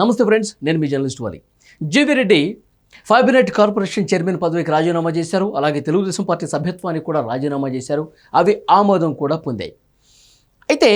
నమస్తే ఫ్రెండ్స్ నేను మీ journalist Vali. G V Reddy fibernet corporation chairman పదవికి రాజీనామా చేశారు. అలాగే తెలుగుదేశం పార్టీ సభ్యత్వానికి కూడా రాజీనామా చేశారు. అవి ఆమోదం కూడా పొందాయి. అయితే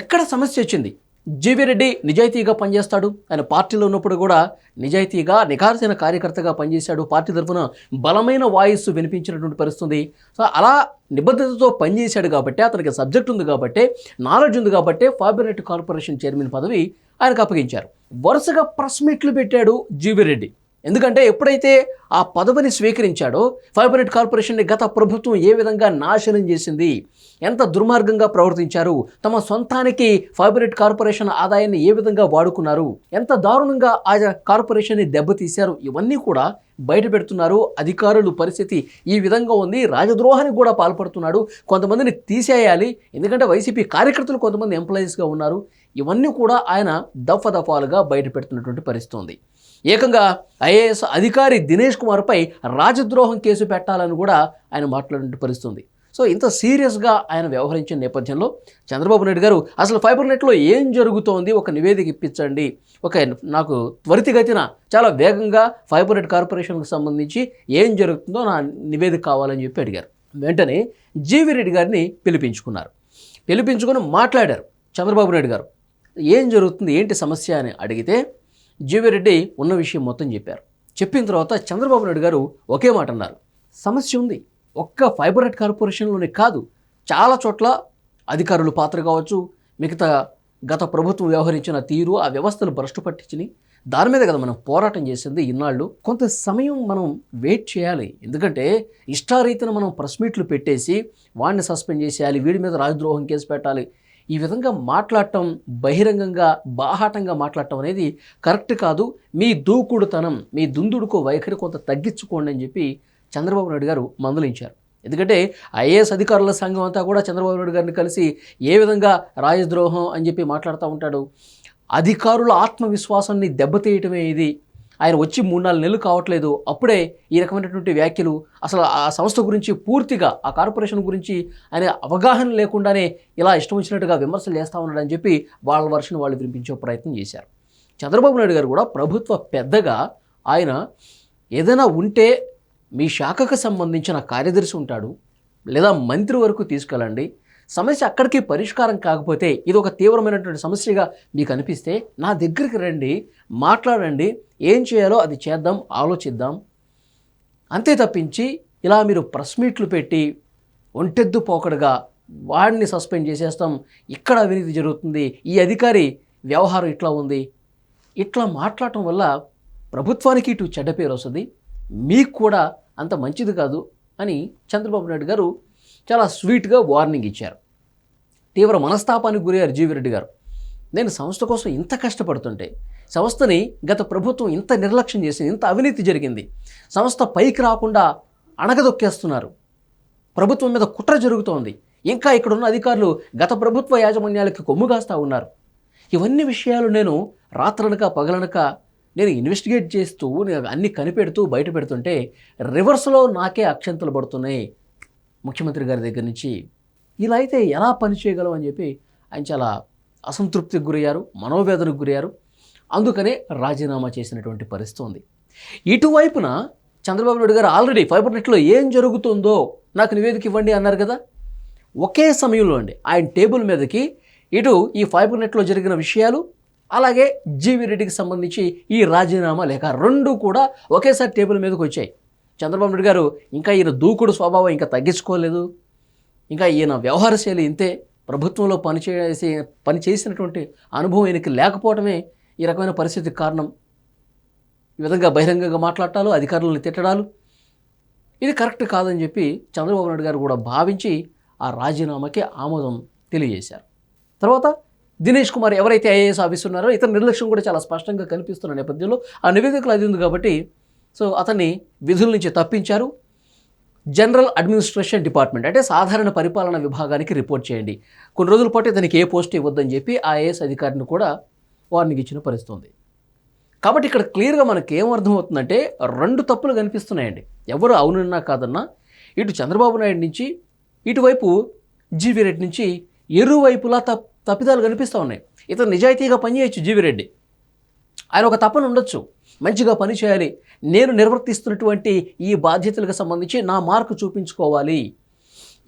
ఎక్కడ సమస్య వచ్చింది? జీవీ రెడ్డి నిజాయితీగా పనిచేస్తాడు? ఆయన పార్టీలో ఉన్నప్పుడు కూడా నిజాయితీగా నిఖార్సైన కార్యకర్తగా పనిచేశాడు. పార్టీ తరఫున బలమైన వాయిస్ వినిపించినటువంటి పరిస్థితుంది. సో అలా నిబద్ధతతో పనిచేశాడు కాబట్టి అతనికి సబ్జెక్ట్ ఉంది కాబట్టి నాలెడ్జ్ ఉంది కాబట్టి ఫాబినెట్ కార్పొరేషన్ చైర్మన్ పదవి ఆయనకు అప్పగించారు. వరుసగా ప్రెస్ మీట్లు పెట్టాడు జీవిరెడ్డి. ఎందుకంటే ఎప్పుడైతే ఆ పదవిని స్వీకరించాడో ఫైబర్నెట్ కార్పొరేషన్ని గత ప్రభుత్వం ఏ విధంగా నాశనం చేసింది ఎంత దుర్మార్గంగా ప్రవర్తించారు తమ సొంతానికి ఫైబర్నెట్ కార్పొరేషన్ ఆదాయాన్ని ఏ విధంగా వాడుకున్నారు ఎంత దారుణంగా ఆ కార్పొరేషన్ని దెబ్బతీశారు ఇవన్నీ కూడా బయట పెడుతున్నారు అధికారులు పరిస్థితి ఈ విధంగా ఉంది రాజద్రోహానికి కూడా పాల్పడుతున్నాడు కొంతమందిని తీసేయాలి ఎందుకంటే వైసీపీ కార్యకర్తలు కొంతమంది ఎంప్లాయీస్గా ఉన్నారు ఇవన్నీ కూడా ఆయన దఫ దఫాలుగా బయట పెడుతున్నటువంటి పరిస్థితి ఉంది. ఏకంగా ఐఏఎస్ అధికారి దినేష్ కుమార్పై రాజద్రోహం కేసు పెట్టాలని కూడా ఆయన మాట్లాడిన పరిస్థితి ఉంది సో ఇంత సీరియస్గా ఆయన వ్యవహరించిన నేపథ్యంలో చంద్రబాబు నాయుడు గారు అసలు ఫైబర్ నెట్లో ఏం జరుగుతోంది? ఒక నివేదిక ఇప్పించండి. ఒక నాకు త్వరితగతిన చాలా వేగంగా ఫైబర్ నెట్ కార్పొరేషన్కి సంబంధించి ఏం జరుగుతుందో నా నివేదిక కావాలని చెప్పి అడిగారు. వెంటనే జీవి రెడ్డి గారిని పిలిపించుకున్నారు. పిలిపించుకొని మాట్లాడారు చంద్రబాబు నాయుడు గారు. ఏం జరుగుతుంది? ఏంటి సమస్య అని అడిగితే జీవిరెడ్డి ఉన్న విషయం మొత్తం చెప్పారు. చెప్పిన తర్వాత చంద్రబాబు నాయుడు గారు ఒకే మాట అన్నారు. సమస్య ఉంది. ఒక్క ఫైబర్ నెట్ కార్పొరేషన్లోనే కాదు చాలా చోట్ల అధికారుల పాత్ర కావచ్చు మిగతా గత ప్రభుత్వం వ్యవహరించిన తీరు ఆ వ్యవస్థను భ్రష్టు పట్టించినాయి దాని మీద కదా మనం పోరాటం చేసింది ఇన్నాళ్ళు. కొంత సమయం మనం వెయిట్ చేయాలి. ఎందుకంటే ఇష్టారీతిన మనం ప్రెస్ మీట్లు పెట్టేసి వాడిని సస్పెండ్ చేసేయాలి వీడి మీద రాజద్రోహం కేసు పెట్టాలి ఈ విధంగా మాట్లాడటం బహిరంగంగా బాహాటంగా మాట్లాడటం అనేది కరెక్ట్ కాదు. మీ దూకుడుతనం మీ దుందుడుకో వైఖరి కొంత తగ్గించుకోండి అని చెప్పి చంద్రబాబు నాయుడు గారు మందలించారు. ఎందుకంటే ఐఏఎస్ అధికారుల సంఘం అంతా కూడా చంద్రబాబు నాయుడు గారిని కలిసి ఏ విధంగా రాజద్రోహం అని చెప్పి మాట్లాడుతూ ఉంటాడు. అధికారుల ఆత్మవిశ్వాసాన్ని దెబ్బతీయటమే ఇది. ఆయన వచ్చి మూడు నాలుగు నెలలు కావట్లేదు. అప్పుడే ఈ రకమైనటువంటి వ్యాఖ్యలు అసలు ఆ సంస్థ గురించి పూర్తిగా ఆ కార్పొరేషన్ గురించి ఆయన అవగాహన లేకుండానే ఇలా ఇష్టం వచ్చినట్టుగా విమర్శలు చేస్తూ ఉన్నాడని చెప్పి వాళ్ళ వర్షం వాళ్ళు వినిపించే ప్రయత్నం చేశారు. చంద్రబాబు నాయుడు గారు కూడా ప్రభుత్వ పెద్దగా ఆయన ఏదైనా ఉంటే మీ శాఖకు సంబంధించిన కార్యదర్శి ఉంటాడు లేదా మంత్రి వరకు తీసుకెళ్ళండి సమస్య అక్కడికి పరిష్కారం కాకపోతే ఇది ఒక తీవ్రమైనటువంటి సమస్యగా మీకు అనిపిస్తే నా దగ్గరికి రండి మాట్లాడండి ఏం చేయాలో అది చేద్దాం ఆలోచిద్దాం. అంతే తప్పించి ఇలా మీరు ప్రెస్ మీట్లు పెట్టి ఒంటెద్దు పోకడగా వాడిని సస్పెండ్ చేసేస్తాం. ఇక్కడ అవినీతి జరుగుతుంది. ఈ అధికారి వ్యవహారం ఇట్లా ఉంది. ఇట్లా మాట్లాడటం వల్ల ప్రభుత్వానికి ఇటు చెడ్డ పేరు వస్తుంది. మీకు కూడా అంత మంచిది కాదు అని చంద్రబాబు నాయుడు గారు చాలా స్వీట్గా వార్నింగ్ ఇచ్చారు. తీవ్ర మనస్తాపానికి గురయ్యారు జీవిరెడ్డి గారు. నేను సంస్థ కోసం ఇంత కష్టపడుతుంటే సంస్థని గత ప్రభుత్వం ఇంత నిర్లక్ష్యం చేసింది ఇంత అవినీతి జరిగింది సంస్థ పైకి రాకుండా అణగదొక్కేస్తున్నారు. ప్రభుత్వం మీద కుట్ర జరుగుతోంది. ఇంకా ఇక్కడున్న అధికారులు గత ప్రభుత్వ యాజమాన్యాలకి కొమ్ము కాస్తా ఉన్నారు. ఇవన్నీ విషయాలు నేను రాత్రనక పగలనక నేను ఇన్వెస్టిగేట్ చేస్తూ నేను అన్ని కనిపెడుతూ బయట పెడుతుంటే రివర్స్లో నాకే అక్షంతలు పడుతున్నాయి. ముఖ్యమంత్రి గారి దగ్గర నుంచి ఇలా అయితే ఎలా పని చేయగలం అని చెప్పి ఆయన చాలా అసంతృప్తికి గురయ్యారు మనోవేదనకు గురయ్యారు. అందుకనే రాజీనామా చేసినటువంటి పరిస్థితి ఉంది. ఇటువైపున చంద్రబాబు నాయుడు గారు ఆల్రెడీ ఫైబర్ నెట్లో ఏం జరుగుతుందో నాకు నివేదిక ఇవ్వండి అన్నారు కదా. ఒకే సమయంలో అండి ఆయన టేబుల్ మీదకి ఇటు ఈ ఫైబర్ నెట్లో జరిగిన విషయాలు అలాగే జీవి రెడ్డికి సంబంధించి ఈ రాజీనామా లేక రెండు కూడా ఒకేసారి టేబుల్ మీదకి వచ్చాయి. చంద్రబాబు నాయుడు గారు ఇంకా ఈయన దూకుడు స్వభావం ఇంకా తగ్గించుకోలేదు. ఇంకా ఈయన వ్యవహార శైలి ఇంతే. ప్రభుత్వంలో పనిచేసే పని చేసినటువంటి అనుభవం ఈయనకి లేకపోవడమే ఈ రకమైన పరిస్థితికి కారణం. ఈ విధంగా బహిరంగంగా మాట్లాడటాలు అధికారులను తిట్టడాలు. ఇది కరెక్ట్ కాదని చెప్పి చంద్రబాబు నాయుడు గారు కూడా భావించి ఆ రాజీనామాకి ఆమోదం తెలియజేశారు. తర్వాత దినేష్ కుమార్ ఎవరైతే ఐఏఎస్ ఆఫీస్ ఉన్నారో ఇతని నిర్లక్ష్యం కూడా చాలా స్పష్టంగా కనిపిస్తున్న నేపథ్యంలో ఆ నివేదికలు అది ఉంది కాబట్టి సో అతన్ని విధుల నుంచి తప్పించారు. జనరల్ అడ్మినిస్ట్రేషన్ డిపార్ట్మెంట్ అంటే సాధారణ పరిపాలన విభాగానికి రిపోర్ట్ చేయండి. కొన్ని రోజుల పాటు ఇతనికి ఏ పోస్ట్ ఇవ్వద్దని చెప్పి ఐఏఎస్ అధికారిని కూడా వార్నింగ్ ఇచ్చిన పరిస్థితుంది. కాబట్టి ఇక్కడ క్లియర్గా మనకి ఏం రెండు తప్పులు కనిపిస్తున్నాయండి. ఎవరు అవునన్నా కాదన్నా ఇటు చంద్రబాబు నాయుడు నుంచి ఇటువైపు జీవి రెడ్డి నుంచి ఇరువైపులా తప్ తప్పిదాలు కనిపిస్తూ ఉన్నాయి. ఇతను నిజాయితీగా పనిచేయచ్చు జీవి రెడ్డి ఆయన ఒక తపన ఉండొచ్చు. మంచిగా పని చేయాలి. నేను నిర్వర్తిస్తున్నటువంటి ఈ బాధ్యతలకు సంబంధించి నా మార్కు చూపించుకోవాలి.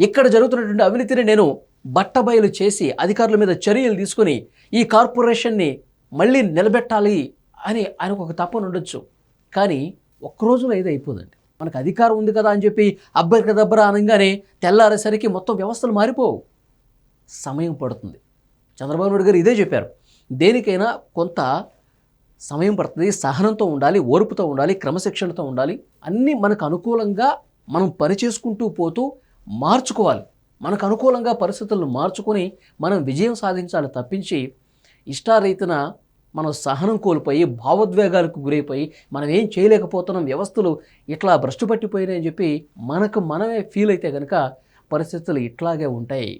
ఇక్కడ జరుగుతున్నటువంటి అవినీతిని నేను బట్టబయలు చేసి అధికారుల మీద చర్యలు తీసుకొని ఈ కార్పొరేషన్ని మళ్ళీ నిలబెట్టాలి అని ఆయనకు ఒక తపన ఉండొచ్చు. కానీ ఒక్క రోజులో ఏదో అయిపోదండి. మనకు అధికారం ఉంది కదా అని చెప్పి అబ్బరికి దబ్బర అనగానే తెల్లారేసరికి మొత్తం వ్యవస్థలు మారిపోవు. సమయం పడుతుంది. చంద్రబాబు నాయుడు గారు ఇదే చెప్పారు. దేనికైనా కొంత సమయం పడుతుంది సహనంతో ఉండాలి ఓర్పుతో ఉండాలి క్రమశిక్షణతో ఉండాలి. అన్నీ మనకు అనుకూలంగా మనం పని చేసుకుంటూ పోతూ మార్చుకోవాలి. మనకు అనుకూలంగా పరిస్థితులను మార్చుకొని మనం విజయం సాధించాలి తప్పించి ఇష్టారీతిన మనం సహనం కోల్పోయి భావోద్వేగాలకు గురైపోయి మనం ఏం చేయలేకపోతున్నాం వ్యవస్థలు ఇట్లా భ్రష్టు పట్టిపోయినాయని చెప్పి మనకు మనమే ఫీల్ అయితే కనుక పరిస్థితులు ఇట్లాగే ఉంటాయి.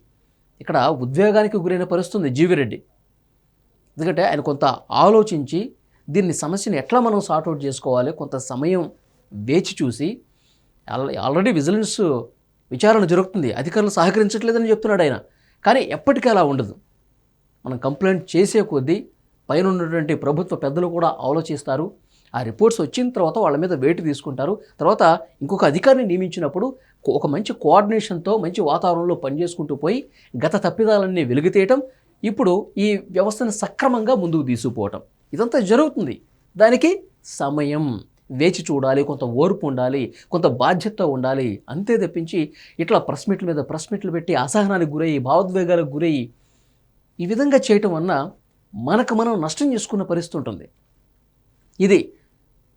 ఇక్కడ ఉద్వేగానికి గురైన పరిస్థితుంది జీవిరెడ్డి. ఎందుకంటే ఆయన కొంత ఆలోచించి దీన్ని సమస్యను ఎట్లా మనం సార్ట్అవుట్ చేసుకోవాలి? కొంత సమయం వేచి చూసి ఆల్రెడీ విజిలెన్స్ విచారణ జరుగుతుంది. అధికారులు సహకరించట్లేదని చెప్తున్నాడు ఆయన. కానీ ఎప్పటికీ అలా ఉండదు. మనం కంప్లైంట్ చేసే కొద్దీ పైన ఉన్నటువంటి ప్రభుత్వ పెద్దలు కూడా ఆలోచిస్తారు. ఆ రిపోర్ట్స్ వచ్చిన తర్వాత వాళ్ళ మీద వేటు తీసుకుంటారు. తర్వాత ఇంకొక అధికారిని నియమించినప్పుడు ఒక మంచి కోఆర్డినేషన్తో మంచి వాతావరణంలో పనిచేసుకుంటూ పోయి గత తప్పిదాలన్నీ వెలుగుతీయటం ఇప్పుడు ఈ వ్యవస్థను సక్రమంగా ముందుకు తీసుకుపోవటం. ఇదంతా జరుగుతుంది. దానికి సమయం. వేచి చూడాలి కొంత ఓర్పు ఉండాలి కొంత బాధ్యత ఉండాలి. అంతే తప్పించి ఇట్లా ప్రెస్ మీట్ల మీద ప్రెస్ మీట్లు పెట్టి అసహనానికి గురయ్యి భావోద్వేగాలకు గురయ్యి ఈ విధంగా చేయటం వలన మనకు మనం నష్టం చేసుకున్న పరిస్థితి ఉంటుంది. ఇది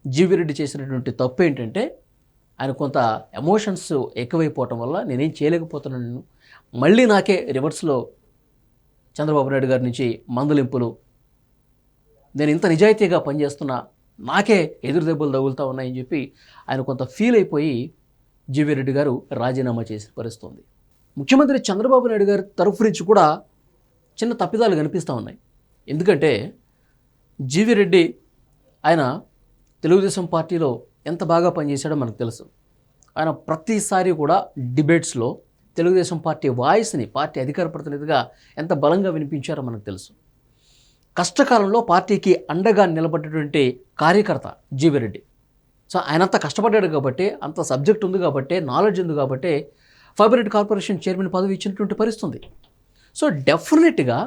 జీవిరెడ్డి చేసినటువంటి తప్పు ఏంటంటే ఆయన కొంత ఎమోషన్స్ ఎక్కువైపోవటం వల్ల నేనేం చేయలేకపోతున్నాను. మళ్ళీ నాకే రివర్స్లో చంద్రబాబు నాయుడు గారి నుంచి మందలింపులు నేను ఇంత నిజాయితీగా పనిచేస్తున్నా నాకే ఎదురు దెబ్బలు తగులుతా ఉన్నాయని చెప్పి ఆయన కొంత ఫీల్ అయిపోయి జీవీ రెడ్డి గారు రాజీనామా చేసిన పరిస్థితుంది ముఖ్యమంత్రి చంద్రబాబు నాయుడు గారి తరఫు నుంచి కూడా చిన్న తప్పిదాలు కనిపిస్తూ ఉన్నాయి. ఎందుకంటే జీవిరెడ్డి ఆయన తెలుగుదేశం పార్టీలో ఎంత బాగా పనిచేశాడో మనకు తెలుసు. ఆయన ప్రతిసారి కూడా డిబేట్స్లో తెలుగుదేశం పార్టీ వాయిస్ని పార్టీ అధికార ప్రతినిధిగా ఎంత బలంగా వినిపించారో మనకు తెలుసు. కష్టకాలంలో పార్టీకి అండగా నిలబడ్డటువంటి కార్యకర్త జీవిరెడ్డి సో ఆయన అంత కష్టపడ్డాడు కాబట్టి అంత సబ్జెక్ట్ ఉంది కాబట్టి నాలెడ్జ్ ఉంది కాబట్టి ఫైబరెడ్ కార్పొరేషన్ చైర్మన్ పదవి ఇచ్చినటువంటి పరిస్థితి ఉంది సో డెఫినెట్గా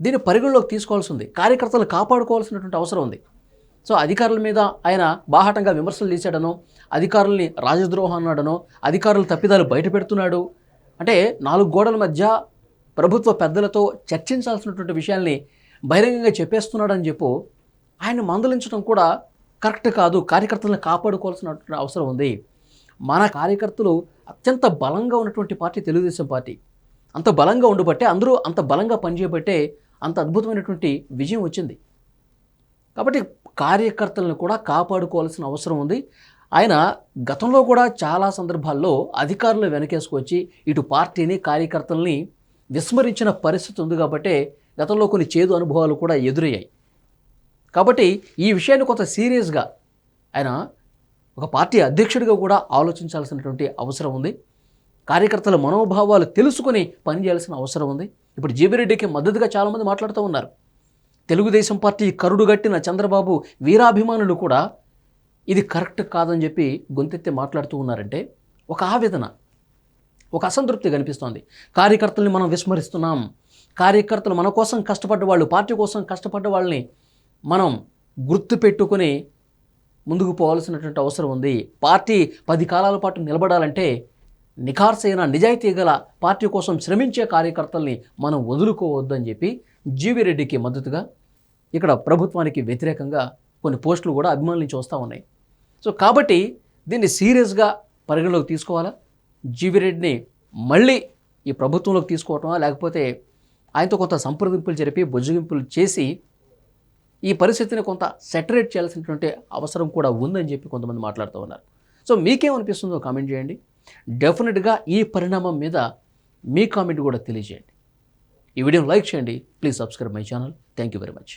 దీన్ని పరిగణలోకి తీసుకోవాల్సి ఉంది. కార్యకర్తలు కాపాడుకోవాల్సినటువంటి అవసరం ఉంది. సో అధికారుల మీద ఆయన బాహాటంగా విమర్శలు చేశాడనో అధికారుల్ని రాజద్రోహం అన్నాడనో అధికారుల తప్పిదాలు బయట పెడుతున్నాడు అంటే నాలుగు గోడల మధ్య ప్రభుత్వ పెద్దలతో చర్చించాల్సినటువంటి విషయాల్ని బహిరంగంగా చెప్పేస్తున్నాడని చెప్పు ఆయన మందలించడం కూడా కరెక్ట్ కాదు. కార్యకర్తలను కాపాడుకోవాల్సిన అవసరం ఉంది. మన కార్యకర్తలు అత్యంత బలంగా ఉన్నటువంటి పార్టీ తెలుగుదేశం పార్టీ. అంత బలంగా ఉండబట్టే అందరూ అంత బలంగా పనిచేయబట్టే అంత అద్భుతమైనటువంటి విజయం వచ్చింది. కాబట్టి కార్యకర్తలను కూడా కాపాడుకోవాల్సిన అవసరం ఉంది. ఆయన గతంలో కూడా చాలా సందర్భాల్లో అధికారులు వెనకేసుకొచ్చి ఇటు పార్టీని కార్యకర్తల్ని విస్మరించిన పరిస్థితి ఉంది కాబట్టి గతంలో కొన్ని చేదు అనుభవాలు కూడా ఎదురయ్యాయి. కాబట్టి ఈ విషయాన్ని కొంత సీరియస్గా ఆయన ఒక పార్టీ అధ్యక్షుడిగా కూడా ఆలోచించాల్సినటువంటి అవసరం ఉంది. కార్యకర్తల మనోభావాలు తెలుసుకొని పనిచేయాల్సిన అవసరం ఉంది. ఇప్పుడు జీబిరెడ్డికి మద్దతుగా చాలామంది మాట్లాడుతూ ఉన్నారు. తెలుగుదేశం పార్టీ కరుడుగట్టిన చంద్రబాబు వీరాభిమానులు కూడా ఇది కరెక్ట్ కాదని చెప్పి గొంతెత్తి మాట్లాడుతూ ఉన్నారంటే ఒక ఆవేదన. ఒక అసంతృప్తి కనిపిస్తోంది. కార్యకర్తల్ని మనం విస్మరిస్తున్నాం. కార్యకర్తలు మన కోసం కష్టపడ్డ వాళ్ళు పార్టీ కోసం కష్టపడ్డ వాళ్ళని మనం గుర్తు పెట్టుకుని ముందుకు పోవాల్సినటువంటి అవసరం ఉంది. పార్టీ పది కాలాల పాటు నిలబడాలంటే నిఖార్సైన నిజాయితీ గల పార్టీ కోసం శ్రమించే కార్యకర్తల్ని మనం వదులుకోవద్దని చెప్పి జీవి రెడ్డికి మద్దతుగా ఇక్కడ ప్రభుత్వానికి వ్యతిరేకంగా కొన్ని పోస్టులు కూడా అభిమానుల నుంచి వస్తూ ఉన్నాయి. సో కాబట్టి దీన్ని సీరియస్గా పరిగణలోకి తీసుకోవాలా? జీవి రెడ్డిని మళ్ళీ ఈ ప్రభుత్వంలోకి తీసుకోవటమా లేకపోతే ఆయనతో కొంత సంప్రదింపులు జరిపి బుజ్జగింపులు చేసి ఈ పరిస్థితిని కొంత సెటరేట్ చేయాల్సినటువంటి అవసరం కూడా ఉందని చెప్పి కొంతమంది మాట్లాడుతూ ఉన్నారు. సో మీకేమనిపిస్తుందో కామెంట్ చేయండి. డెఫినెట్గా ఈ పరిణామం మీద మీ కామెంట్ కూడా తెలియజేయండి. ఈ వీడియోని లైక్ చేయండి. Please subscribe my channel. Thank you very much.